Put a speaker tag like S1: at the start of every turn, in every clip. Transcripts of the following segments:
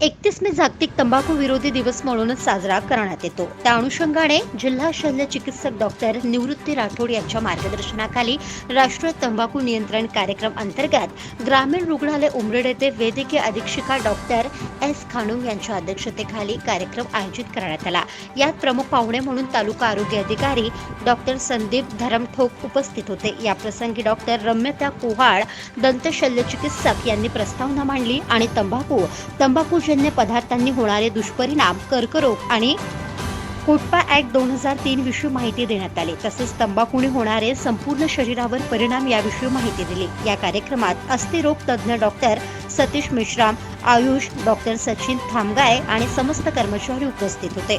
S1: एकतीस मे जागतिक तंबाखू विरोधी दिवस म्हणून साजरा करण्यात येतो. त्या अनुषंगाने जिल्हा शल्य चिकित्सक डॉक्टर निवृत्ती राठोड यांच्या मार्गदर्शनाखाली राष्ट्रीय तंबाखू नियंत्रण कार्यक्रम अंतर्गत ग्रामीण रुग्णालय उमरेड येथे वैद्यकीय अधीक्षिका डॉक्टर एस खानुंग यांच्या अध्यक्षतेखाली कार्यक्रम आयोजित करण्यात आला. यात प्रमुख पाहुणे म्हणून तालुका आरोग्य अधिकारी डॉक्टर संदीप धरमठोक उपस्थित होते. याप्रसंगी डॉक्टर रम्यता कोहाळ दंत शल्यचिकित्सक यांनी प्रस्तावना मांडली आणि तंबाखू तंबाखू तंबाखूजन्य पदार्थांनी होणारे दुष्परिणाम कर्करोग आणि कोटपा ऍक्ट दोन हजार तीन विषयी माहिती देण्यात आली. तसेच तंबाखूने होणारे संपूर्ण शरीरावर परिणाम याविषयी माहिती दिली. या कार्यक्रमात अस्थिरोग तज्ज्ञ डॉक्टर सतीश मिश्राम आयुष डॉक्टर सचिन थामगाय आणि समस्त कर्मचारी उपस्थित होते.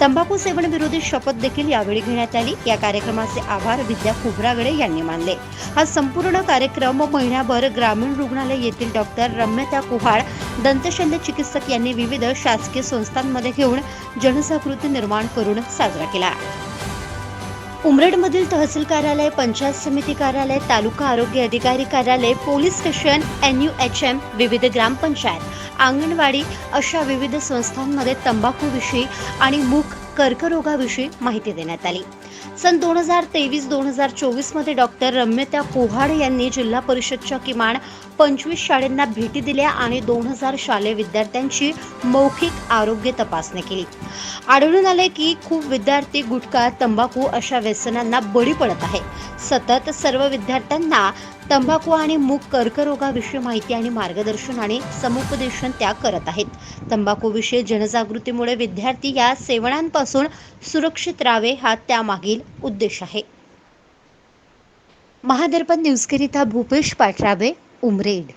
S1: तंबाखू सेवन विरोधी शपथ देखील यावेळी घेण्यात आली. या कार्यक्रमाचे आभार विद्या खुबरागडे यांनी मानले. हा संपूर्ण कार्यक्रम महिन्याभर ग्रामीण रुग्णालय येथील डॉक्टर रम्यता कुहाळ दंतशल्य चिकित्सक यांनी विविध शासकीय संस्थांमध्ये घेऊन जनजागृती निर्माण करून साजरा केला. उमरेडमधील तहसील कार्यालय पंचायत समिती कार्यालय तालुका आरोग्य अधिकारी कार्यालय police station N U H M विविध ग्रामपंचायत अंगणवाडी अशा विविध संस्थांमध्ये तंबाखूविषयी आणि मूक कर्करोगाविषयी माहिती देण्यात आली. सन दोन हजार तेवीस दोन हजार चोवीसमध्ये डॉक्टर रम्यता कोहाड यांनी जिल्हा परिषदच्या किमान पंचवीस शाळेंना भेटी दिल्या आणि दोन हजार शालेय विद्यार्थ्यांची मौखिक आरोग्य तपासणी केली. आढळून आले की खूप विद्यार्थी गुटखा तंबाखू अशा व्यसनांना बळी पडत आहे. सतत सर्व विद्यार्थ्यांना तंबाखू आणि मूक कर्करोगाविषयी माहिती आणि मार्गदर्शन आणि समुपदेशन त्या करत आहेत. तंबाखूविषयी जनजागृतीमुळे विद्यार्थी या सेवनांपासून सुरक्षित राहावे हा त्यामागील उद्देश आहे. महादर्पण न्यूजकरिता भूपेश पाठराबे उमरेड.